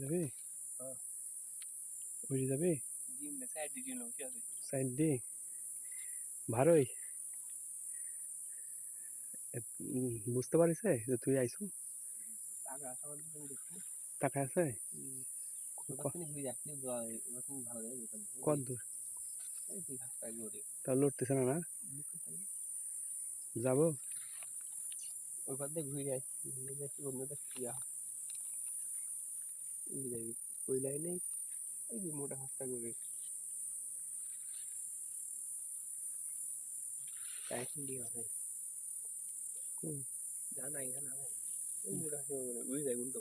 যাবে। যাবে সাইড ভালোই বুঝতে পারিস যে তুই আইসু? টাকা আছে? কত দূর? ওই তা লড়তেছে না না? যাব? ওই পার দিয়ে ঘুরে আসছি ঘুরে যাচ্ছি অন্যটা কি ওই যাবি ওই লাইনেই ওই যে মোটা ঘাসটা ঘুরে টাইসন দিয়ে হবে হুম। জানা এখানে হবে ওই মোটা ঘাসে ঘুরে যায় কিন্তু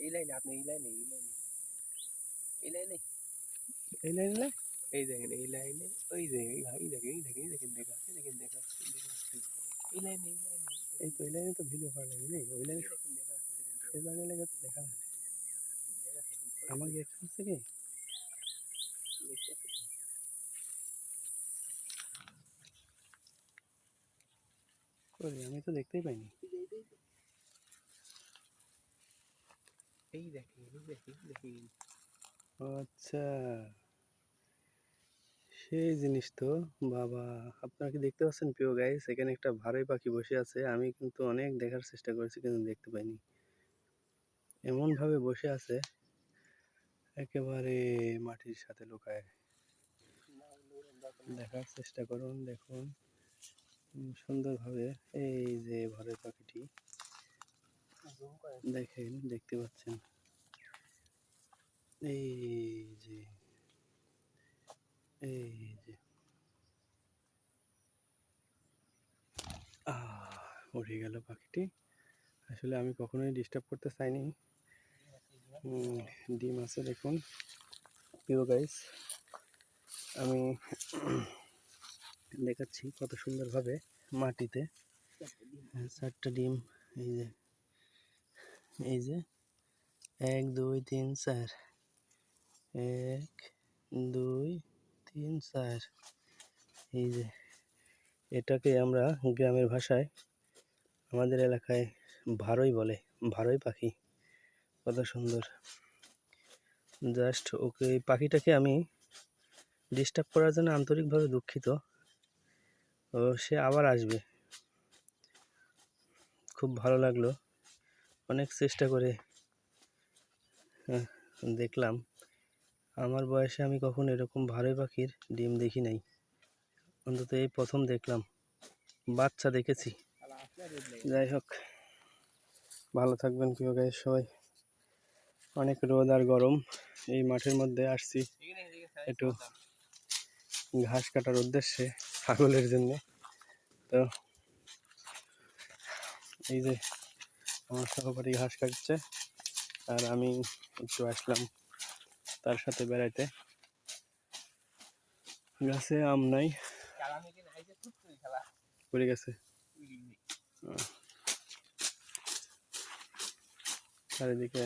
এই লাইনে আপনি এই লাইনে এই লাইনে এই লাইনে এই লাইনে এই দেখেন এই লাইনে ওই যে এই ঘা- এই দেখেন এই দেখেন এই দেখেন দেখা এই দেখেন দেখা এই দেখেন এই লাইনে এই লাইনে এই তো এই লাইনে তো ভিডিও করা লাগে নেই ওই লাইনে দেখা লেগে তো দেখা দেখা দেখতে হচ্ছে কি আমি তো দেখতেই পাইনি এই দেখেন এই দেখেন দেখেন আচ্ছা সেই জিনিস তো। বাবা, আপনারা কি দেখতে পাচ্ছেন? প্রিয় গাইস এখানে একটা ভারই পাখি বসে আছে। আমি কিন্তু অনেক দেখার চেষ্টা করেছি, কিন্তু দেখতে পাইনি। এমন ভাবে বসে আছে, একেবারে মাটির সাথে লুকায়। দেখার চেষ্টা করুন, দেখুন। সুন্দরভাবে এই যে ভারই পাখিটি, দেখেন, দেখতে পাচ্ছেন। এই যে এই যে উড়ে গেল পাখিটি। আসলে আমি কখনোই ডিস্টার্ব করতে চাইনি। ডিম আছে দেখুন। প্রিয় গাইস আমি দেখাচ্ছি কত সুন্দরভাবে মাটিতে। হ্যাঁ, চারটা ডিম এই যে এই যে এক দুই তিন চার। এক দুই তিন চার। এই যে এটাকে আমরা গ্রামের ভাষায় আমাদের এলাকায় ভারই বলে ভারই পাখি। কত সুন্দর। জাস্ট ওকে এই পাখিটাকে আমি ডিস্টার্ব করার জন্য আন্তরিকভাবে দুঃখিত। ও সে আবার আসবে। খুব ভালো লাগল। অনেক চেষ্টা করে হ্যাঁ, দেখলাম। আমার বয়সে আমি কখনো এরকম ভারই পাখির ডিম দেখি নাই। অন্তত এই প্রথম দেখলাম। বাচ্চা দেখেছি। যাই হোক, ভালো থাকবেন প্রিয় গাইস সবাই। অনেক রোদ আর গরম। এই মাঠের মধ্যে আসছি একটু ঘাস কাটার উদ্দেশ্যে ছাগলের জন্য। তো এই যে আমার সহপাঠী ঘাস কাটছে, আর আমি একটু আসলাম। তার সাথে বেড়াইতে। গাছে আম নাই। পড়ে গেছে। চারিদিকে